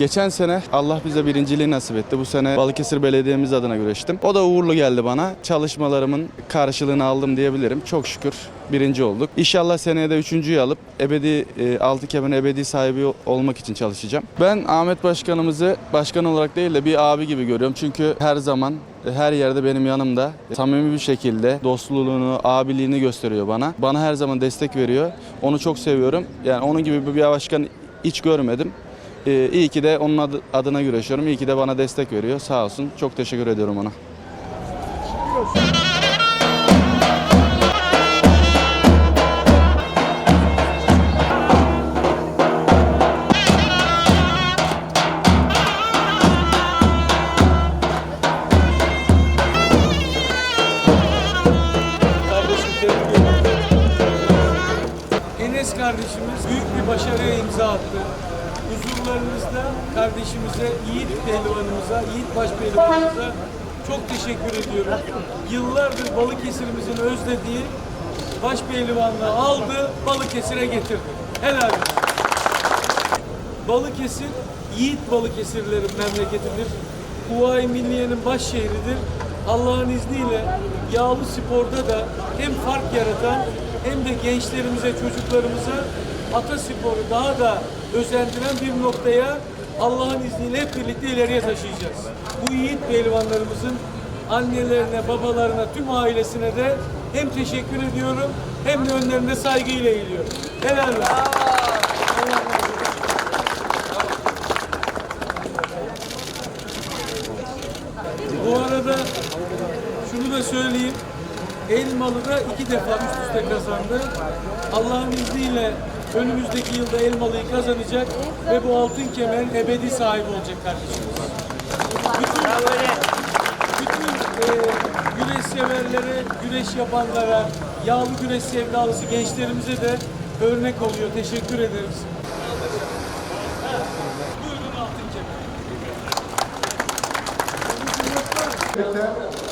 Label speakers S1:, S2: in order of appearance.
S1: Geçen sene Allah bize birinciliği nasip etti. Bu sene Balıkesir Belediye'miz adına güreştim. O da uğurlu geldi bana. Çalışmalarımın karşılığını aldım diyebilirim. Çok şükür birinci olduk. İnşallah seneye de üçüncüyü alıp ebedi e, altı kemer ebedi sahibi olmak için çalışacağım. Ben Ahmet Başkanımızı başkan olarak değil de bir abi gibi görüyorum. Çünkü her zaman e, her yerde benim yanımda samimi bir şekilde dostluğunu, abiliğini gösteriyor bana. Bana her zaman destek veriyor. Onu çok seviyorum. Yani onun gibi bir başkan hiç görmedim. Ee, iyi ki de onun adı- adına güreşiyorum. İyi ki de bana destek veriyor. Sağ olsun. Çok teşekkür ediyorum ona.
S2: Enes kardeşimiz büyük bir başarıya imza attı. Huzurlarınızda kardeşimize, Yiğit pehlivanımıza, Yiğit baş pehlivanımıza çok teşekkür ediyorum. Yıllardır Balıkesir'imizin özlediği baş pehlivanlığı aldı, Balıkesir'e getirdi. Helal olsun. Balıkesir, Yiğit Balıkesirlerin memleketidir. Kuvayi Milliye'nin baş şehridir. Allah'ın izniyle yağlı sporda da hem fark yaratan hem de gençlerimize, çocuklarımıza ata sporu daha da özendiren bir noktaya Allah'ın izniyle hep birlikte ileriye taşıyacağız. Bu yiğit pehlivanlarımızın annelerine, babalarına, tüm ailesine de hem teşekkür ediyorum hem de önlerinde saygıyla eğiliyorum. Helal olsun. Bu arada şunu da söyleyeyim. Elmalı da iki defa üst üste kazandı. Allah'ın izniyle önümüzdeki yılda Elmalı'yı kazanacak ve bu altın kemerin ebedi sahibi olacak kardeşimiz. Bütün, bütün e, güreş severlere, güreş yapanlara, yağlı güreş sevdalısı gençlerimize de örnek oluyor. Teşekkür ederiz. Buyurun altın kemer.